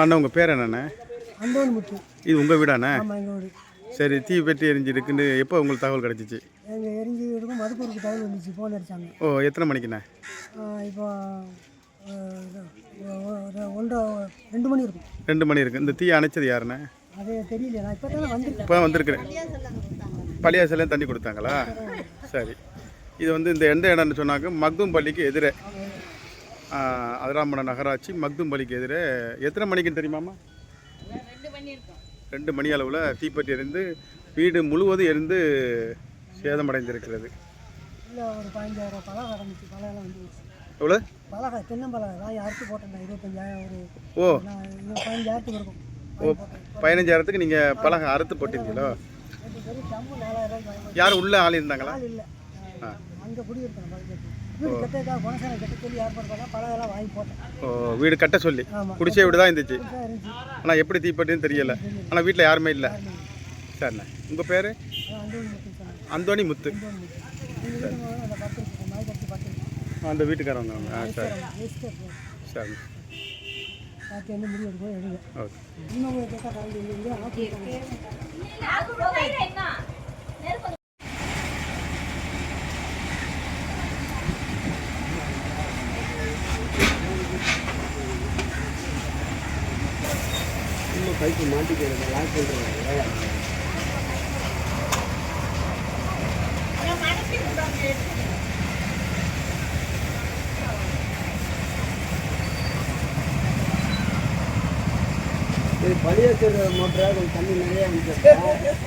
அண்ணா உங்கள் பேர் என்னண்ணே? அந்தோன் முத்து. இது உங்கள் வீடாண்ணே? ஆமாம் எங்கள் வீடு. சரி தீ பெட்டி எரிஞ்சிருக்குன்னு எப்போ உங்களுக்கு தகவல் கிடச்சிச்சு? எங்கள் எரிஞ்சு இருக்கும் மதுக்கூருக்கு தகவல் வந்துச்சு ஃபோன் அடித்தாங்க ஓ எத்தனை மணிக்குண்ணே? இப்போ ஒன்றரை ரெண்டு மணி இருக்கும். ரெண்டு மணி இருக்கு. இந்த தீ அணைச்சது யாருண்ணே? அது தெரியல நான் இப்போ தானே வந்திருக்கேன். இப்போ வந்திருக்கிறேன். பள்ளியாசலையும் தண்ணி கொடுத்தாங்களா? சரி. இது வந்து இந்த எந்த இடம்னு சொன்னாக்க மக்தும் பள்ளிக்கு எதிரே. அதிராமண நகராட்சி மக்தும் பள்ளிக்கு எதிரே. எத்தனை மணிக்குன்னு தெரியுமாம்மா? ரெண்டு மணி அளவில் தீப்பற்றி எரிந்து வீடு முழுவதும் எரிந்து சேதமடைந்திருக்கிறது. எவ்வளோ பலகை தென்னம்பலகை தான் அறுத்து போட்டேன் இருபத்தஞ்சாயிரம் ஒரு ஓ. பதினஞ்சாயிரத்துக்கு இருக்கும். ஓ பதினஞ்சாயிரத்துக்கு நீங்கள் பலகை அறுத்து போட்டிருக்கீங்களோ யார் உள்ள ஆள் இருந்தாங்களா? இல்லை. அங்கே பழக்கத்து வீடு கட்ட சொல்லி ஏற்பாடு பண்ணால் பலகெல்லாம் வாங்கி போட்டேன் ஓ வீடு கட்ட சொல்லி குடிசை வீடு தான் இருந்துச்சு ஆனால் எப்படி தீப்பற்றின்னு தெரியல ஆனால் வீட்டில் யாருமே இல்லை சரிண்ணே உங்கள் பேர் அந்தோணி முத்து அந்த வீட்டுக்காரவங்க. ஆ சரி சரி ஓகே இன்னும் பைக்கு மாட்டிக்கிறது லாக் பண்ணுறாங்க இது பழைய மோட்டராக கொஞ்சம் தண்ணி நிறைய வந்துச்சு